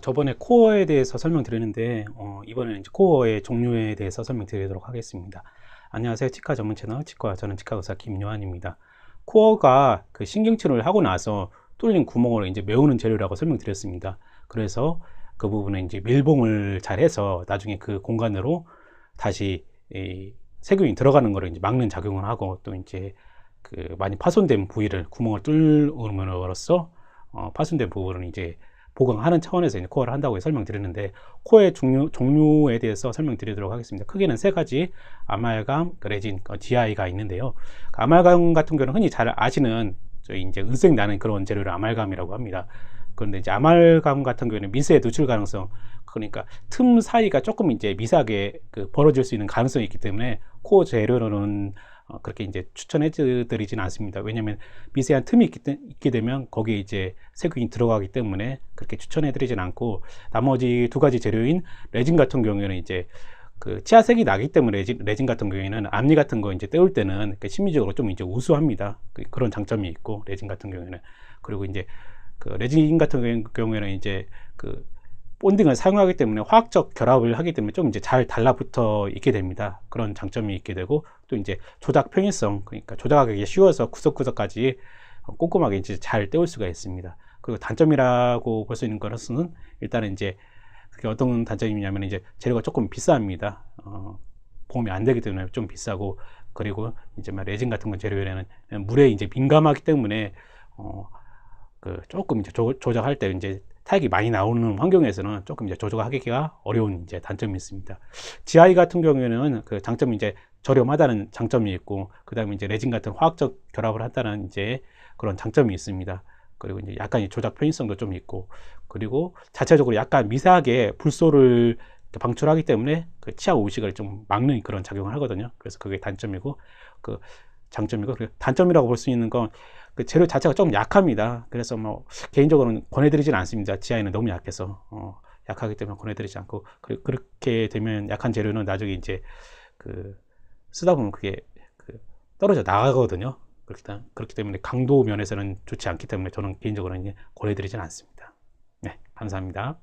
저번에 코어에 대해서 설명드렸는데 어, 이번에는 이제 코어의 종류에 대해서 설명드리도록 하겠습니다. 안녕하세요. 치과 전문 채널 치과 저는 치과 의사 김요한입니다. 코어가 그 신경치료를 하고 나서 뚫린 구멍을 이제 메우는 재료라고 설명드렸습니다. 그래서 그 부분에 이제 밀봉을 잘 해서 나중에 그 공간으로 다시 이 세균이 들어가는 거를 이제 막는 작용을 하고 또 이제 그 많이 파손된 부위를 구멍을 뚫음으로써 어, 파손된 부분을 이제 보강하는 차원에서 이제 코어를 한다고 설명드렸는데 코어의 종류, 종류에 대해서 설명드리도록 하겠습니다. 크게는 세 가지 아말감, 그 레진, 그 GI가 있는데요. 그 아말감 같은 경우는 흔히 잘 아시는 저희 이제 은색 나는 그런 재료를 아말감이라고 합니다. 그런데 이제 아말감 같은 경우는 미세 누출 가능성 그러니까 틈 사이가 조금 이제 미세하게 그 벌어질 수 있는 가능성이 있기 때문에 코어 재료로는 어, 그렇게 이제 추천해 드리지는 않습니다. 왜냐하면 미세한 틈이 있기, 때- 있게 되면 거기에 이제 세균이 들어가기 때문에 그렇게 추천해 드리진 않고 나머지 두 가지 재료인 레진 같은 경우에는 이제 그 치아색이 나기 때문에 레진, 레진 같은 경우에는 앞니 같은 거 이제 떼울 때는 그 심리적으로 좀 이제 우수합니다. 그, 그런 장점이 있고 레진 같은 경우에는 그리고 이제 그 레진 같은 경우에는 이제 그 본딩을 사용하기 때문에 화학적 결합을 하기 때문에 좀 이제 잘 달라붙어 있게 됩니다. 그런 장점이 있게 되고 또 이제 조작 편의성 그러니까 조작하기 쉬워서 구석구석까지 꼼꼼하게 이제 잘 떼올 수가 있습니다. 그리고 단점이라고 볼 수 있는 것은 일단은 이제 그게 어떤 단점이냐면 이제 재료가 조금 비쌉니다. 어, 보험이 안 되기 때문에 좀 비싸고 그리고 이제 막 레진 같은 건 재료에는 물에 이제 민감하기 때문에 어, 그 조금 이제 조, 조작할 때 이제 타액이 많이 나오는 환경에서는 조금 이제 조작하기가 어려운 이제 단점이 있습니다. GI 같은 경우에는 그 장점이 이제 저렴하다는 장점이 있고, 그 다음에 이제 레진 같은 화학적 결합을 한다는 이제 그런 장점이 있습니다. 그리고 이제 약간 이 조작 편의성도 좀 있고, 그리고 자체적으로 약간 미세하게 불소를 방출하기 때문에 그 치아 오식을 좀 막는 그런 작용을 하거든요. 그래서 그게 단점이고, 그 장점이고, 단점이라고 볼 수 있는 건 그 재료 자체가 좀 약합니다. 그래서 뭐 개인적으로는 권해드리진 않습니다. GI는 너무 약해서 어, 약하기 때문에 권해드리지 않고 그, 그렇게 되면 약한 재료는 나중에 이제 그 쓰다 보면 그게 그 떨어져 나가거든요. 그렇기, 때- 그렇기 때문에 강도 면에서는 좋지 않기 때문에 저는 개인적으로는 권해드리진 않습니다. 네, 감사합니다.